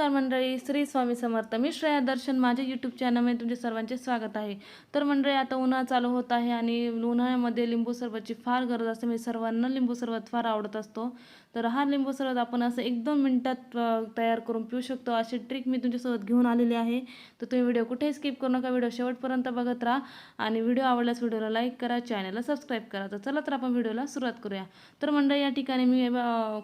मंडळी श्री स्वामी समर्थ. मी श्रेया दर्शन. माझ्या यूट्यूब चॅनलमध्ये तुमचे सर्वांचे स्वागत आहे. तर मंडळी आता उन्हाळा चालू होत आहे आणि उन्हाळ्यामध्ये लिंबू सरबतची फार गरज असते. म्हणजे सर्वांना लिंबू सरबत फार आवडत असतो. तर हा लिंबू सरबत आपण असं एक दोन मिनटात तयार करून पिऊ शकतो. अशी ट्रिक मी तुमच्यासोबत घेऊन आलेली आहे. तर तुम्ही व्हिडिओ कुठेही स्किप करू नका. व्हिडिओ शेवटपर्यंत बघत राहा. आणि व्हिडिओ आवडल्यास व्हिडिओला लाईक करा. चॅनलला सबस्क्राईब करा. तर चला तर आपण व्हिडिओला सुरुवात करूया. तर मंडळी या ठिकाणी मी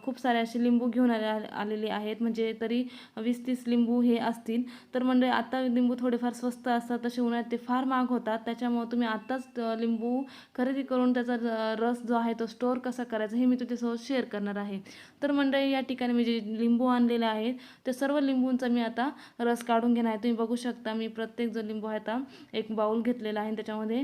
खूप सारे असे लिंबू घेऊन आले आलेले आहेत. म्हणजे तरी वीस तीस लिंबू हे असतील. तर म्हणजे आता लिंबू थोडेफार स्वस्त असतात तसे उन्हाळ्यात ते फार महाग होतात. त्याच्यामुळे तुम्ही आत्ताच लिंबू खरेदी करून त्याचा रस जो आहे तो स्टोअर कसा करायचा हे मी तुझ्यासोबत शेअर करणार आहे. तर मंडळी या ठिकाणी मी जे लिंबू आणलेले आहेत ते सर्व लिंबूंचा मी आता रस काढून घेणार आहे. तुम्ही बघू शकता मी प्रत्येक जो लिंबू आहे आता एक बाऊल घेतलेला आहे. त्याच्यामध्ये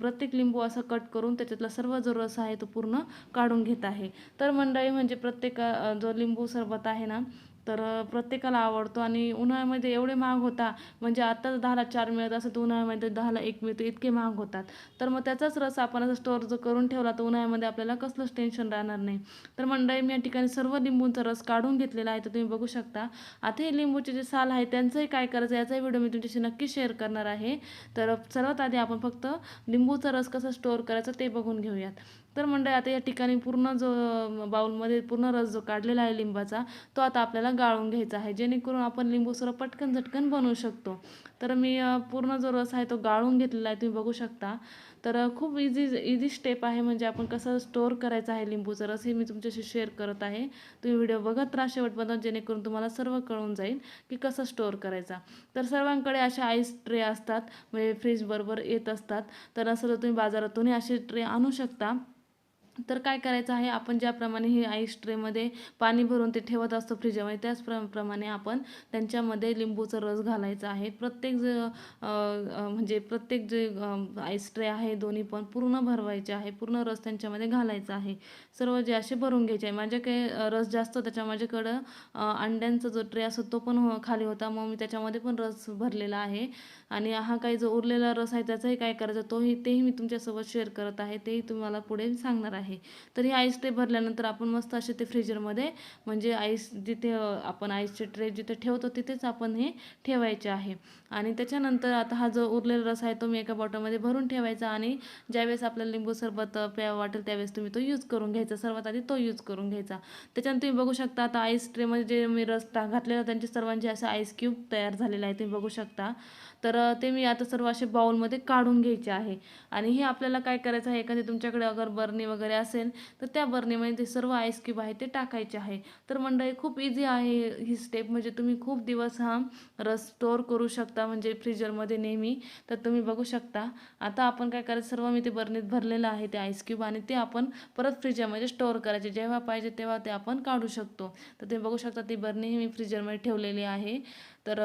प्रत्येक लिंबू असं कट करून त्याच्यातला सर्व जो रस आहे तो पूर्ण काढून घेत आहे. तर मंडळी म्हणजे प्रत्येक जो लिंबू सरबत आहे ना तर प्रत्येकाला आवडतो आणि उन्हाळ्यामध्ये एवढे महाग होता म्हणजे आत्ताच दहाला चार मिळत असं तर उन्हाळ्यामध्ये दहाला एक मिळतो इतके महाग होतात. तर मग त्याचाच रस आपण असं स्टोअर जर करून ठेवला तर उन्हाळ्यामध्ये आपल्याला कसलंच टेन्शन राहणार नाही. तर मंडळी मी या ठिकाणी सर्व लिंबूंचा रस काढून घेतलेला आहे तर तुम्ही बघू शकता. आता हे लिंबूचे जे साल आहे त्यांचंही काय करायचं याचाही व्हिडिओ मी तुमच्याशी नक्की शेअर करणार आहे. तर सर्वात आधी आपण फक्त लिंबूचा रस कसा स्टोअर करायचा ते बघून घेऊयात. तर मंडळी आता या ठिकाणी पूर्ण जो बाऊलमध्ये बाउलमध्ये पूर्ण रस जो काढलेला आहे लिंबाचा तो आता आपल्याला गाळून घ्यायचा आहे. जेणेकरून आपण लिंबू सरळ पटकन झटकन बनवू शकतो. तर मी पूर्ण जो रस आहे तो गाळून घेतलेला आहे तुम्ही बघू शकता. तर खूप इझी इझी स्टेप आहे म्हणजे आपण कसं स्टोअर करायचं आहे लिंबूचं रस हे मी तुमच्याशी शेअर करत आहे. तुम्ही व्हिडिओ बघत राहा शेवटपर्यंत जेणेकरून तुम्हाला सर्व कळून जाईल की कसं स्टोअर करायचा. तर सर्वांकडे अशा आईस ट्रे असतात म्हणजे फ्रीजबरोबर येत असतात. तर असं तुम्ही बाजारातूनही असे ट्रे आणू शकता. तर काय करायचं आहे? आपण ज्याप्रमाणे हे आईस ट्रेमध्ये पाणी भरून ते ठेवत असतो फ्रीजमध्ये त्याच प्र प्रमाणे आपण त्यांच्यामध्ये लिंबूचा रस घालायचा आहे. प्रत्येक जे म्हणजे प्रत्येक जे आईस ट्रे आहे दोन्ही पण पूर्ण भरवायचे आहे पूर्ण रस त्यांच्यामध्ये घालायचा आहे. सर्व जे असे भरून घ्यायचे आहे. माझ्या काही रस जास्त त्याच्या माझ्याकडं अंड्यांचा जो ट्रे असतो तो पण हो- खाली होता. मग मी त्याच्यामध्ये पण रस भरलेला आहे. आणि हा काही जो उरलेला रस आहे त्याचाही काय करायचा? तोही तेही मी तुमच्यासोबत शेअर करत आहे. तेही तुम्हाला पुढे सांगणार आहे. तर हे आईस ट्रे भरल्यानंतर आपण मस्त असे ते फ्रीजरमध्ये म्हणजे आईस जिथे आपण आईसचे ट्रे जिथे ठेवतो तिथेच आपण हे ठेवायचे आहे. आणि त्याच्यानंतर आता हा जो उरलेला रस आहे तो मी एका बॉटलमध्ये भरून ठेवायचा आणि ज्यावेळेस आपल्याला लिंबू सरबत प्या वाटेल त्यावेळेस तुम्ही तो यूज करून घ्यायचा. सर्वात आधी तो यूज करून घ्यायचा. त्याच्यानंतर तुम्ही बघू शकता आता आईस ट्रेमध्ये जे मी रस टा घातलेला त्यांचे सर्वांचे असे आईस क्यूब तयार झालेले आहे तुम्ही बघू शकता. तर ते मी आता सर्व असे बाउलमध्ये काढून घ्यायचे आहे. आणि हे आपल्याला काय करायचं आहे एखादी तुमच्याकडे अगर बर्नी वगैरे असेल तर त्या बर्नीमध्ये ते सर्व आईस क्यूब आहे ते टाकायचे आहे. तर मंडळी खूप इझी आहे ही स्टेप म्हणजे तुम्ही खूप दिवस हा रस स्टोअर करू शकता म्हणजे फ्रीजरमध्ये नेहमी. तर तुम्ही बघू शकता. आता आपण काय करायचं सर्व मी ते बर्नीत भरलेलं आहे ते आईस क्यूब आणि ते आपण परत फ्रीजरमध्ये स्टोअर करायचे. जेव्हा पाहिजे तेव्हा ते आपण काढू शकतो. तर तुम्ही बघू शकता ती बर्नी मी फ्रीजरमध्ये ठेवलेली आहे. तर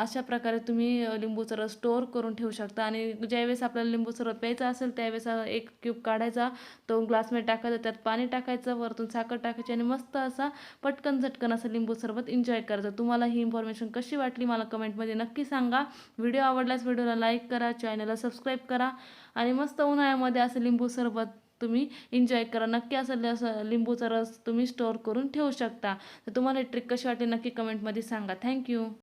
अशा प्रकारे तुम्ही लिंबूचा रस स्टोअर करून ठेवू शकता. आणि ज्यावेळेस आपल्याला लिंबू सरबत प्यायचा असेल त्यावेळेस एक क्यूब काढायचा. तो ग्लासमध्ये टाकायचा. त्यात पाणी टाकायचं. वरतून साखर टाकायची. आणि मस्त असा पटकन झटकन असं लिंबू सरबत एन्जॉय करायचं. तुम्हाला ही इन्फॉर्मेशन कशी वाटली मला कमेंटमध्ये नक्की सांगा. व्हिडिओ आवडल्यास व्हिडिओला लाईक करा. चॅनलला सबस्क्राईब करा. आणि मस्त उन्हाळ्यामध्ये असं लिंबू सरबत तुम्ही एन्जॉय करा. नक्की असं लिंबूचा रस तुम्ही स्टोअर करून ठेवू शकता. तर तुम्हाला ट्रिक कशी वाटली नक्की कमेंटमध्ये सांगा. थँक्यू